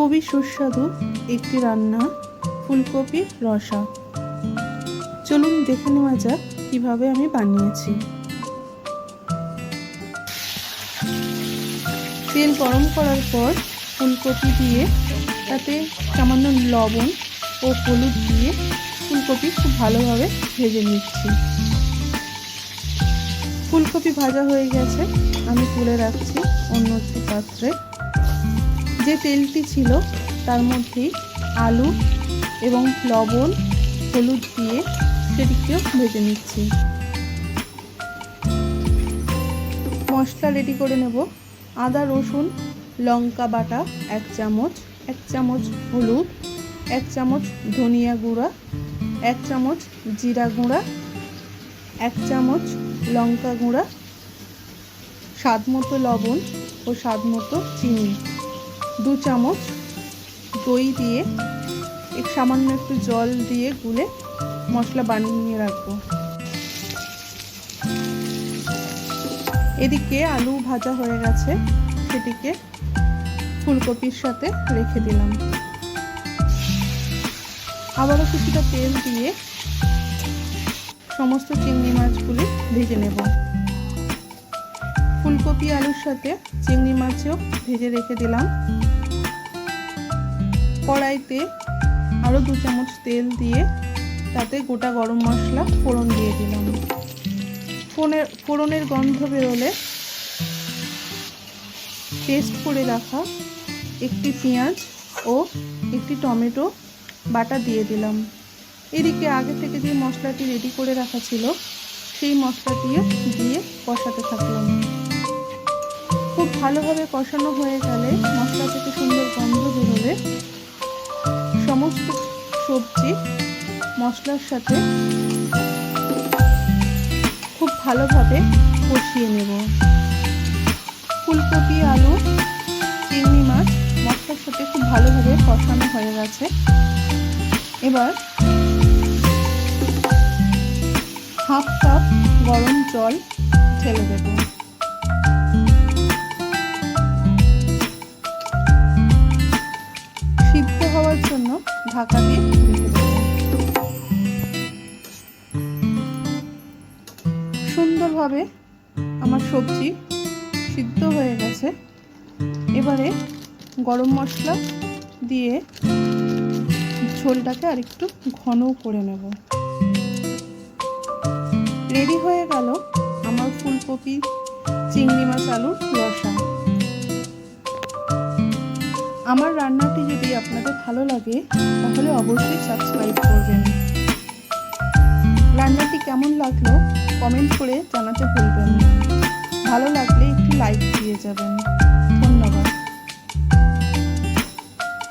খুবই সুস্বাদু একটি রান্না ফুলকপির রসা। চলুন দেখে নেওয়া যাক কীভাবে আমি বানিয়েছি। তেল গরম করার পর ফুলকপি দিয়ে তাতে সামান্য লবণ ও হলুদ দিয়ে ফুলকপি খুব ভালোভাবে ভেজে নিচ্ছি। ফুলকপি ভাজা হয়ে গেছে, আমি তুলে রাখছি অন্য একটি পাত্রে। যে তেলটি ছিল, তার মধ্যেই আলু এবং লবণ, হলুদ দিয়ে সেটিকেও ভেজে নিচ্ছি। মশলা রেডি করে নেব। আদা, রসুন, লঙ্কা বাটা, এক চামচ এক চামচ হলুদ, এক চামচ ধনিয়া গুঁড়া, এক চামচ জিরা গুঁড়া, এক চামচ লঙ্কা গুঁড়া স্বাদ মতো লবণ ও স্বাদ মতো চিনি। দু চামচ দই দিয়ে এক সামান্য একটু জল দিয়ে গুলে মশলা বানিয়ে নিয়ে রাখব। এদিকে আলু ভাজা হয়ে গেছে, সেটিকে ফুলকপির সাথে রেখে দিলাম। আবারও কিছুটা তেল দিয়ে সমস্ত চিংড়ি মাছগুলি ভেজে নেব। ফুলকপি আলুর সাথে চিংড়ি মাছও ভেজে রেখে দিলাম। কড়াইতে আরও দু চামচ তেল দিয়ে তাতে গোটা গরম মশলা ফোড়ন দিয়ে দিলাম। ফোনের, ফোড়নের গন্ধ বেরোলে পেস্ট করে রাখা একটি পেঁয়াজ ও একটি টমেটো বাটা দিয়ে দিলাম। এদিকে আগে থেকে যে মশলাটি রেডি করে রাখা ছিল, সেই মশলাটিও দিয়ে কষাতে থাকলাম। খুব ভালোভাবে কষানো হয়ে গেলে মশলা থেকে সুন্দর গন্ধ বেরোলে সমস্ত সবজি মশলার সাথে খুব ভালোভাবে কষিয়ে নেব। ফুলকপি, আলু, চিংড়ি মাছ মশলার সাথে খুব ভালোভাবে কষানো হয়ে গেছে। এবার হাফ কাপ গরম জল ঢেলে দেব। ঢাকা দিয়ে। সুন্দরভাবে আমার সবজি সিদ্ধ হয়ে গেছে। এবারে গরম মশলা দিয়ে ঝোলটাকে আর একটু ঘন করে নেব। রেডি হয়ে গেল আমার ফুলকপি, চিংড়ি মাছ, আলুর রসা। আমার রান্নাটি আপনাদের ভালো লাগে, তাহলে অবশ্যই সাবস্ক্রাইব করবেন। রান্নাটি কেমন লাগল কমেন্ট করে জানাতে ভুলবেন ভালো লাগলে একটু লাইক দিয়ে যাবেন।